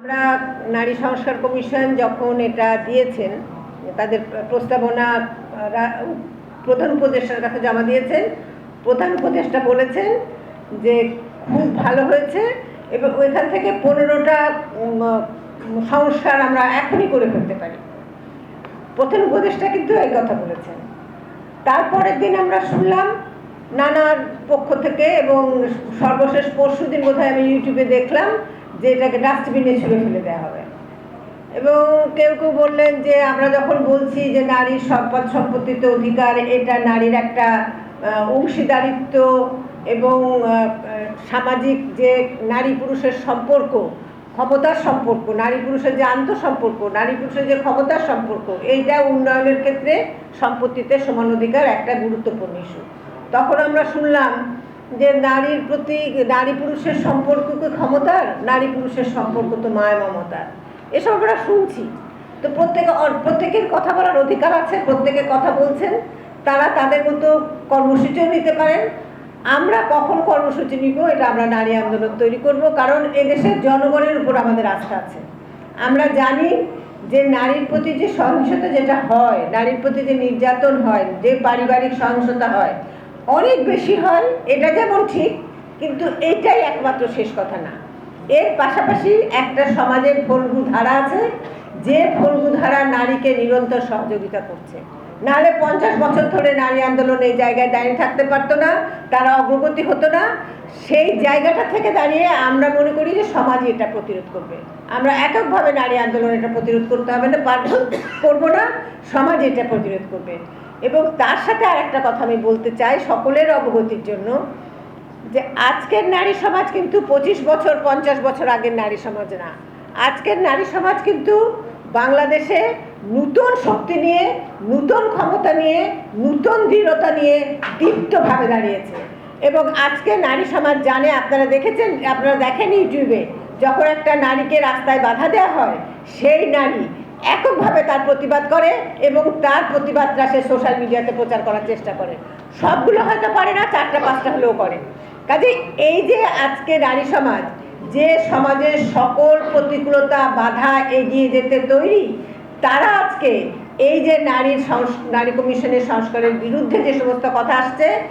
আমরা নারী সংস্কার কমিশন যখন এটা দিয়েছেন, তাদের প্রস্তাবনা প্রধান উপদেষ্টার কাছে জমা দিয়েছেন, প্রধান উপদেষ্টা বলেছেন যে খুব ভালো হয়েছে এবং ওইখান থেকে পনেরোটা সংস্কার আমরা এখনই করে ফেলতে পারি। প্রথম উপদেষ্টা কিন্তু এই কথা বলেছেন। তারপরের দিন আমরা শুনলাম নানার পক্ষ থেকে এবং সর্বশেষ পরশু দিন বোধহয় আমি ইউটিউবে দেখলাম যে এটাকে ডাস্টবিনে ছুঁড়ে ফেলে দেওয়া হবে। এবং কেউ কেউ বললেন যে, আমরা যখন বলছি যে নারীর সম্পদ, সম্পত্তিতে অধিকার, এটা নারীর একটা অংশীদারিত্ব এবং সামাজিক যে নারী পুরুষের সম্পর্ক, ক্ষমতার সম্পর্ক, নারী পুরুষের যে আন্তঃসম্পর্ক, নারী পুরুষের যে ক্ষমতার সম্পর্ক, এইটা উন্নয়নের ক্ষেত্রে সম্পত্তিতে সমান অধিকার একটা গুরুত্বপূর্ণ ইস্যু তখন আমরা শুনলাম যে নারীর প্রতি, নারী পুরুষের সম্পর্ক কি ক্ষমতার, নারী পুরুষের সম্পর্ক তো মায়া মমতার। এসব আমরা শুনছি। তো প্রত্যেকে প্রত্যেকের কথা বলার অধিকার আছে, প্রত্যেকে কথা বলছেন, তারা তাদের মতো কর্মসূচিও নিতে পারেন। আমরা কখন কর্মসূচি নিব, এটা আমরা নারী আন্দোলন তৈরি করব, কারণ এদেশের জনগণের উপর আমাদের আস্থা আছে। আমরা জানি যে নারীর প্রতি যে সহিংসতা যেটা হয়, নারীর প্রতি যে নির্যাতন হয়, যে পারিবারিক সহিংসতা হয় অনেক বেশি হয়, এটা যেমন ঠিক, কিন্তু এইটাই একমাত্র শেষ কথা না। এর পাশাপাশি একটা সমাজের ফলগু ধারা আছে, যে ফলগু ধারা নারীকে নিরন্তর সহযোগিতা করছে। নাহলে পঞ্চাশ বছর ধরে নারী আন্দোলন এই জায়গায় দাঁড়িয়ে থাকতে পারতো না, তারা অগ্রগতি হতো না। সেই জায়গাটা থেকে দাঁড়িয়ে আমরা মনে করি যে সমাজই এটা প্রতিরোধ করবে। আমরা এককভাবে নারী আন্দোলন এটা প্রতিরোধ করতে হবে না, পারব, করব না, সমাজ এটা প্রতিরোধ করবে। এবং তার সাথে আর একটা কথা আমি বলতে চাই সকলের অবগতির জন্য, যে আজকের নারী সমাজ কিন্তু পঁচিশ বছর, পঞ্চাশ বছর আগের নারী সমাজ না। আজকের নারী সমাজ কিন্তু বাংলাদেশে নূতন শক্তি নিয়ে, নূতন ক্ষমতা নিয়ে, নূতন দৃঢ়তা নিয়ে দীপ্তভাবে দাঁড়িয়েছে। এবং আজকে নারী সমাজ জানে, আপনারা দেখেছেন, আপনারা দেখেন ইউটিউবে, যখন একটা নারীকে রাস্তায় বাধা দেওয়া হয়, সেই নারী এককভাবে তার প্রতিবাদ করে এবং তার প্রতিবাদটা সে সোশ্যাল মিডিয়াতে প্রচার করার চেষ্টা করে। সবগুলো হয়তো পারে না, চারটা, পাঁচটা হলেও করে। কাজে এই যে আজকে নারী সমাজ, যে সমাজের সকল প্রতিকূলতা, বাধা এগিয়ে যেতে তৈরি, তারা আজকে এই যে নারীর নারী কমিশনের সংস্কারের বিরুদ্ধে যে সমস্ত কথা আসছে,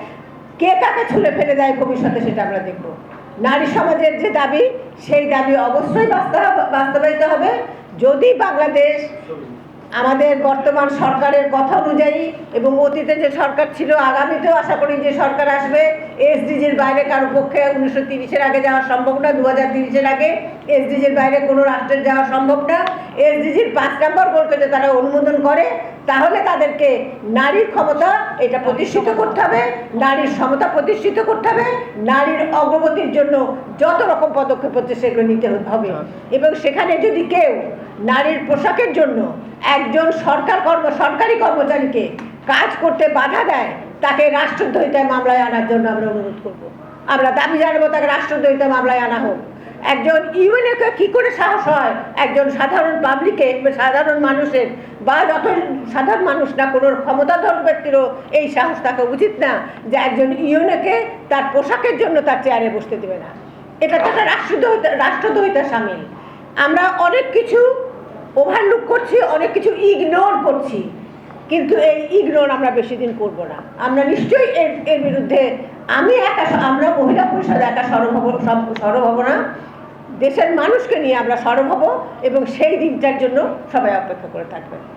কে কাকে ছুঁড়ে ফেলে দেয় ভবিষ্যতে সেটা আমরা দেখব। নারী সমাজের যে দাবি, সেই দাবি অবশ্যই বাস্তব- বাস্তবায়িত হবে। যদি বাংলাদেশ আমাদের বর্তমান সরকারের কথা অনুযায়ী এবং অতীতে যে সরকার ছিল, আগামীতেও আশা করি যে সরকার আসবে, এসডিজির বাইরে কারও পক্ষে উনিশশো তিরিশের আগে যাওয়া সম্ভব না, দু হাজার তিরিশের আগে এসডিজির বাইরে কোনো রাষ্ট্রের যাওয়া সম্ভব না। এসডিজির পাঁচ নম্বর গোলকে তারা অনুমোদন করে, তাহলে তাদেরকে নারীর ক্ষমতা এটা প্রতিষ্ঠিত করতে হবে, নারীর সমতা প্রতিষ্ঠিত করতে হবে, নারীর অগ্রগতির জন্য যত রকম পদক্ষেপ হচ্ছে সেগুলো নিতে হবে। এবং সেখানে যদি কেউ নারীর পোশাকের জন্য একজন সরকার কর্ম, সরকারি কর্মচারীকে কাজ করতে বাধা দেয়, তাকে রাষ্ট্রদ্রোহিতায় মামলায় আনার জন্য আমরা অনুরোধ করব। আমরা দাবি জানাব তাকে রাষ্ট্রদ্রোহিতা মামলায় আনা হোক। একজন ইউএনএকে কি করে সাহস হয়? একজন সাধারণ পাবলিকে সাধারণ মানুষের বা যত সাধারণ মানুষ না, কোনো ক্ষমতাধর ব্যক্তিরও এই সাহস থাকা উচিত না যে একজন ইউএনএকে তার পোশাকের জন্য তার চেয়ারে বসতে দেবে না। এটা তো একটা রাষ্ট্রদ্রোহিতা রাষ্ট্রদ্রোহিতা সামিল। আমরা অনেক কিছু ওভারলুক করছি, অনেক কিছু ইগনোর করছি। কিন্তু এই ইগনোর আমরা বেশি দিন করব না। আমরা নিশ্চয়ই এর এর বিরুদ্ধে আমি একা আমরা মহিলা পরিষদ একা সরব হব সরব হব না। দেশের মানুষকে নিয়ে আমরা সরব হব এবং সেই দিনটার জন্য সবাই অপেক্ষা করে থাকবেন।